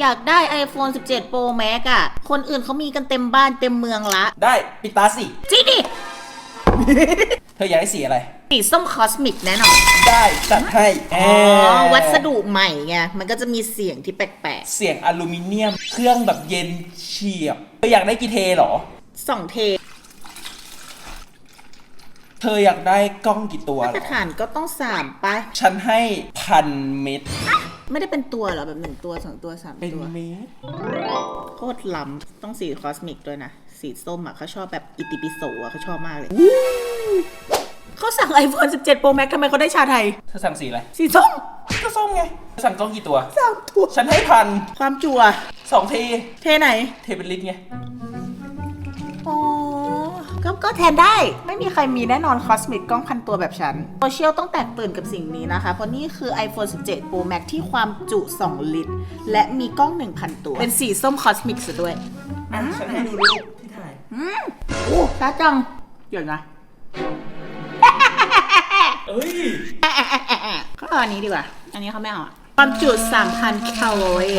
อยากได้ iPhone 17 Pro Max อะคนอื่นเขามีกันเต็มบ้านเต็มเมืองละ ได้ปิดตาสิ จริงดิ เธออยากได้สีอะไร สีส้มคอสมิกแน่นอน ได้จัดให้อ๋อ วัสดุใหม่ไง มันก็จะมีเสียงที่แปลกเสียงอลูมิเนียม เครื่องแบบเย็นเฉียบเธออยากได้กี่เทเหรอ ๆสองเทเธออยากได้กล้องกี่ตัวเหมารตรอ ฐานก็ต้องสามปะฉันให้พันเม็ด ไม่ได้เป็นตัวเหรอ แบบหนึ่งตัวสองตัวสามเป็นตัว เม็ดโคตรล้ำต้องสีคอสมิกด้วยนะ สีส้มอะเขาชอบแบบอิติปิโสอะเขาชอบมากเลย เขาสั่ง iPhone 17 Pro Max ทำไมเขาได้ชาไทย เธอสั่งสีอะไรสีส้มก็ส้มไงเธอสั่งกล้องกี่ตัว สามตัว ฉันให้พันความจัวสองที เทไหน เทเป็นลิตรไง อ๋อ ก็ก็แทนได้ ไม่มีใครมีแน่นอนคอสมิกกล้องพันตัวแบบฉันโซเชียลต้องแตกตื่นกับสิ่งนี้นะคะ เพราะนี่คือ iPhone 17 Pro Max ที่ความจุ 2 ลิตร และมีกล้อง 1,000 ตัว เป็นสีส้มคอสมิกซะด้วยอะฉันให้ดูรูปที่ถ่ายโอ้ช้าจัง เดี๋ยวนะเอ้ยก็เอาอันนี้ดีกว่า อันนี้เขาไม่เอาอะความจุ 3,000 แคลอรี่